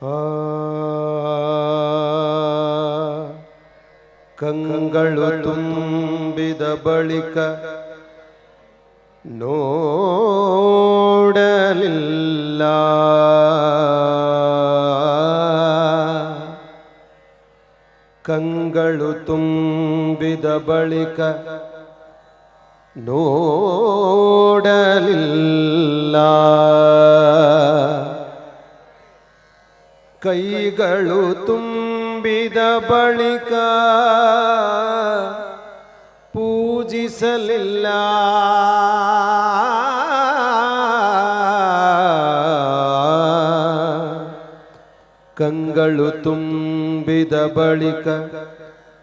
ಆ ಕಂಗಳು ತುಂಬಿದ ಬಳಿಕ ನೋಡಲಿಲ್ಲ ಕಂಗಳು ತುಂಬಿದ ಬಳಿಕ ನೋಡಲಿಲ್ಲ ಕೈಗಳು ತುಂಬಿದ ಬಳಿಕ ಪೂಜಿಸಲಿಲ್ಲ. ಕಂಗಳು ತುಂಬಿದ ಬಳಿಕ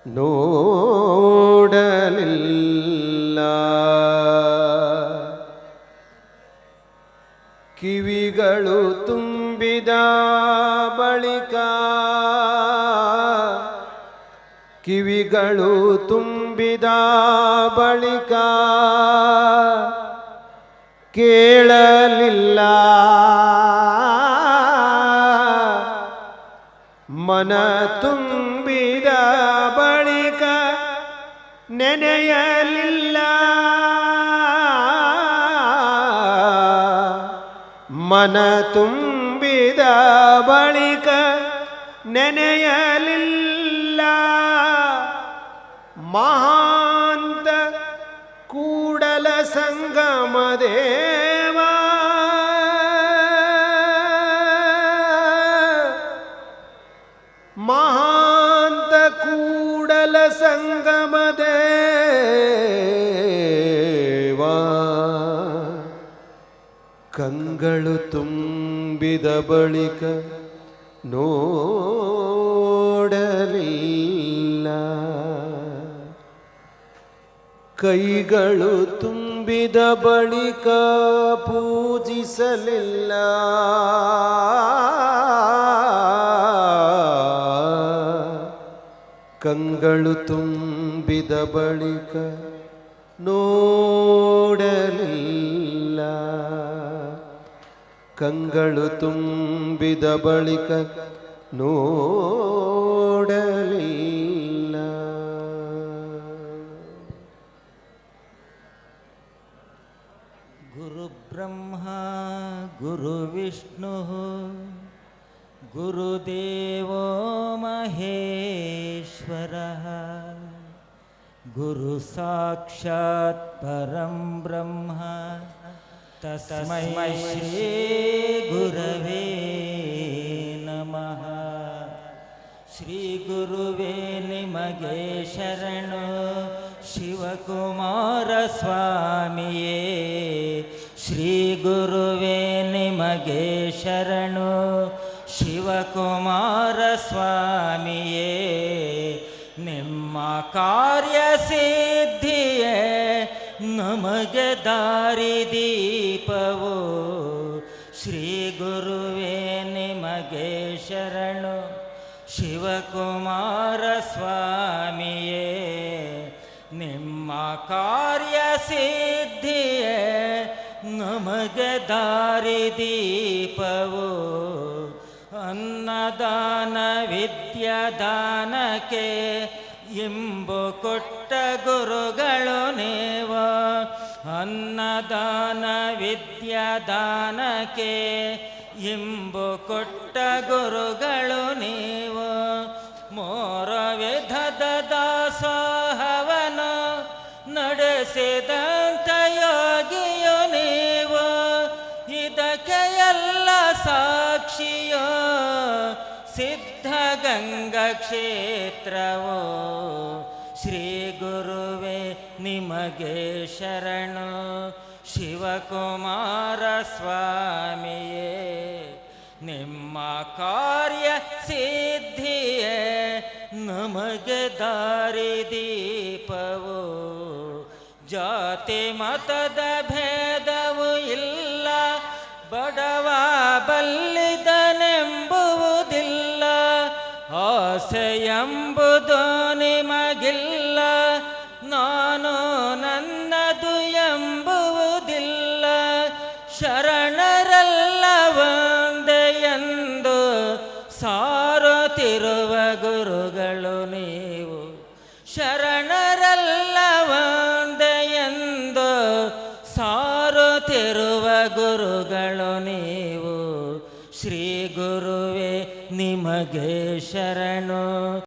ನೋಡಲಿಲ್ಲ. ಕಿವಿಗಳು ತುಂಬಿದ ಬಳಿಕ ಕಿವಿಗಳು ತುಂಬಿದ ಬಳಿಕ ಕೇಳಲಿಲ್ಲ. ಮನ ತುಂಬಿದ ಬಳಿಕ ನೆನೆಯಲಿಲ್ಲ. ಮನ ತುಂಬಿದ ಬಳಿಕ ನೆನೆಯಲಿಲ್ಲ. ಮಹಾಂತ ಕೂಡಲ ಸಂಗಮ ದೇವ. ಮಹಾಂತ ಕೂಡಲ ಸಂಗಮ ಕಂಗಳು ಕಂಗಳು ತುಂಬಿದ ಬಳಿಕ ನೋಡಲಿಲ್ಲ. ಕೈಗಳು ತುಂಬಿದ ಬಳಿಕ ಪೂಜಿಸಲಿಲ್ಲ. ಕಂಗಳು ತುಂಬಿದ ಬಳಿಕ ನೋಡಲಿಲ್ಲ. ಕಂಗಳು ತುಂಬಿದ ಬಳಿಕ ನೋಡಲಿಲ್ಲ गुरुब्रह्मा गुरुविष्णुः गुरुदेवो महेश्वरः गुरुसाक्षात् परं ब्रह्म तस्मै श्री गुरवे नमः श्रीगुरुवे निमगे शरणु शिवकुमारस्वामिये श्रीगुरुवे निमगे शरणु शिवकुमारस्वामिये निम्म कार्यसिद्धि ನಿಮ್ಮ ದಾರಿ ದೀಪವು ನಮಗೆ ಶ್ರೀ ಗುರುವೇ ನಿಮಗೆ ಶರಣು. ಶಿವಕುಮಾರ ಸ್ವಾಮಿಯೇ, ನಿಮ್ಮ ಕಾರ್ಯ ಸಿದ್ಧಿಯೇ, ನಮಗೆ ದಾರಿದೀಪವು ಅನ್ನದಾನ ವಿದ್ಯಾದಾನಕ್ಕೆ ಇಂಬು ಕೊಟ್ಟ ಗುರುಗಳು ನೀವ. ಅನ್ನದಾನ ವಿದ್ಯಾದಾನಕ್ಕೆ ಇಂಬು ಕೊಟ್ಟ ಗುರುಗಳು ನೀವು. ಮೋರ ವಿಧದ ದಾಸೋಹವನು ನಡೆಸಿದಂಥ ಕ್ಷೇತ್ರವೋ? ಶ್ರೀ ಗುರುವೇ, ನಿಮಗೆ ಶರಣು. ಶಿವಕುಮಾರ ಸ್ವಾಮಿಯೇ, ನಿಮ್ಮ ಕಾರ್ಯ ಸಿದ್ಧಿಯೇ. ನಮಗೆ ದಾರಿ ದೀಪವು? ಜಾತಿ ಮತದ ಭೇದವು ಇಲ್ಲ. ಬಡವ ಬಲ್ಲಿದನೆಂಬುವುದಿಲ್ಲ ಎಂಬುದು ನಿಮಗಿಲ್ಲ, ನಾನು ನನ್ನದು ಎಂಬುವುದಿಲ್ಲ. ಶರಣರಲ್ಲ ಒಂದೇ ಎಂದು ಸಾರುತ್ತಿರುವ ಗುರುಗಳು ನೀವು. ಶರಣರಲ್ಲ ಒಂದೆಯೆಂದು ಸಾರುತ್ತಿರುವ ಗುರುಗಳು ನೀವು. ಶ್ರೀ ಗುರುವೇ ನಿಮಗೆ ಶರಣು.